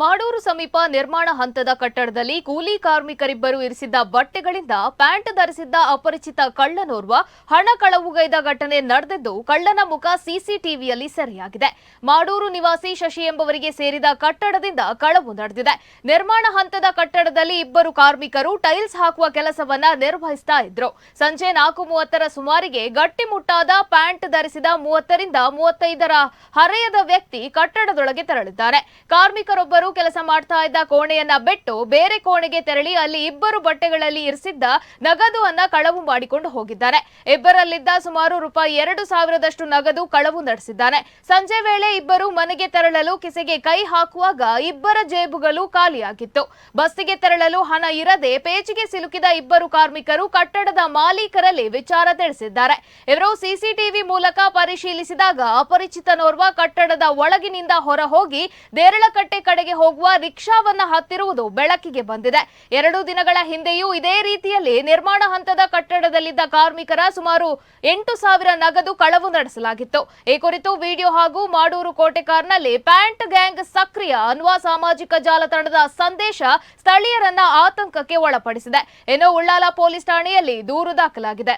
ಮಾಡೂರು ಸಮೀಪ ನಿರ್ಮಾಣ ಹಂತದ ಕಟ್ಟಡದಲ್ಲಿ ಕೂಲಿ ಕಾರ್ಮಿಕರಿಬ್ಬರು ಇರಿಸಿದ್ದ ಬಟ್ಟೆಗಳಿಂದ ಪ್ಯಾಂಟ್ ಧರಿಸಿದ್ದ ಅಪರಿಚಿತ ಕಳ್ಳನೋರ್ವ ಹಣ ಕಳವುಗೈದ ಘಟನೆ ನಡೆದಿದ್ದು ಕಳ್ಳನ ಮುಖ ಸಿಸಿಟಿವಿಯಲ್ಲಿ ಸೆರೆಯಾಗಿದೆ. ಮಾಡೂರು ನಿವಾಸಿ ಶಶಿ ಎಂಬವರಿಗೆ ಸೇರಿದ ಕಟ್ಟಡದಿಂದ ಕಳವು ನಡೆದಿದೆ. ನಿರ್ಮಾಣ ಹಂತದ ಕಟ್ಟಡದಲ್ಲಿ ಇಬ್ಬರು ಕಾರ್ಮಿಕರು ಟೈಲ್ಸ್ ಹಾಕುವ ಕೆಲಸವನ್ನ ನಿರ್ವಹಿಸ್ತಾ ಇದ್ರು. ಸಂಜೆ ನಾಲ್ಕು ಮೂವತ್ತರ ಸುಮಾರಿಗೆ ಗಟ್ಟಿಮುಟ್ಟಾದ ಪ್ಯಾಂಟ್ ಧರಿಸಿದ ಮೂವತ್ತರಿಂದ ಮೂವತ್ತೈದರ ಹರೆಯದ ವ್ಯಕ್ತಿ ಕಟ್ಟಡದೊಳಗೆ ತೆರಳಿದ್ದಾರೆ. ಕಾರ್ಮಿಕರೊಬ್ಬರು ಕೆಲಸ ಮಾಡ್ತಾ ಇದ್ದ ಕೋಣೆಯನ್ನ ಬಿಟ್ಟು ಬೇರೆ ಕೋಣೆಗೆ ತೆರಳಿ ಅಲ್ಲಿ ಇಬ್ಬರು ಬಟ್ಟೆಗಳಲ್ಲಿ ಇರಿಸಿದ್ದ ನಗದುವನ್ನ ಕಳವು ಮಾಡಿಕೊಂಡು ಹೋಗಿದ್ದಾರೆ ಇಬ್ಬರಲ್ಲಿದ್ದ ಸುಮಾರು ರೂಪಾಯಿ ಎರಡು ಸಾವಿರದಷ್ಟು ನಗದು ಕಳವು ನಡೆಸಿದ್ದಾನೆ. ಸಂಜೆ ವೇಳೆ ಇಬ್ಬರು ಮನೆಗೆ ತೆರಳಲು ಕಿಸೆಗೆ ಕೈ ಹಾಕುವಾಗ ಇಬ್ಬರ ಜೇಬುಗಳು ಖಾಲಿಯಾಗಿತ್ತು. ಬಸ್ಸಿಗೆ ತೆರಳಲು ಹಣ ಇರದೆ ಪೇಚಿಗೆ ಸಿಲುಕಿದ ಇಬ್ಬರು ಕಾರ್ಮಿಕರು ಕಟ್ಟಡದ ಮಾಲೀಕರಲ್ಲಿ ವಿಚಾರ ತಿಳಿಸಿದ್ದಾರೆ. ಇವರು ಸಿಸಿಟಿವಿ ಮೂಲಕ ಪರಿಶೀಲಿಸಿದಾಗ ಅಪರಿಚಿತನೋರ್ವ ಕಟ್ಟಡದ ಒಳಗಿನಿಂದ ಹೊರ ಹೋಗಿ ದೇರಳಕಟ್ಟೆ ಕಡೆಗೆ ಹೋಗುವ ರಿಕ್ಷಾವನ್ನ ಹತ್ತಿರುವುದು ಬೆಳಕಿಗೆ ಬಂದಿದೆ. ಎರಡು ದಿನಗಳ ಹಿಂದೆಯೂ ಇದೇ ರೀತಿಯಲ್ಲಿ ನಿರ್ಮಾಣ ಹಂತದ ಕಟ್ಟಡದಲ್ಲಿದ್ದ ಕಾರ್ಮಿಕರ ಸುಮಾರು ಎಂಟು ಸಾವಿರ ನಗದು ಕಳವು ನಡೆಸಲಾಗಿತ್ತು. ಈ ಕುರಿತು ವಿಡಿಯೋ ಹಾಗೂ ಮಾಡೂರು ಕೋಟೆಕಾರ್ನಲ್ಲಿ ಪ್ಯಾಂಟ್ ಗ್ಯಾಂಗ್ ಸಕ್ರಿಯ ಅನ್ನುವ ಸಾಮಾಜಿಕ ಜಾಲತಾಣದ ಸಂದೇಶ ಸ್ಥಳೀಯರನ್ನ ಆತಂಕಕ್ಕೆ ಒಳಪಡಿಸಿದೆ. ಇನ್ನು ಉಳ್ಳಾಲ ಪೊಲೀಸ್ ಠಾಣೆಯಲ್ಲಿ ದೂರು ದಾಖಲಾಗಿದೆ.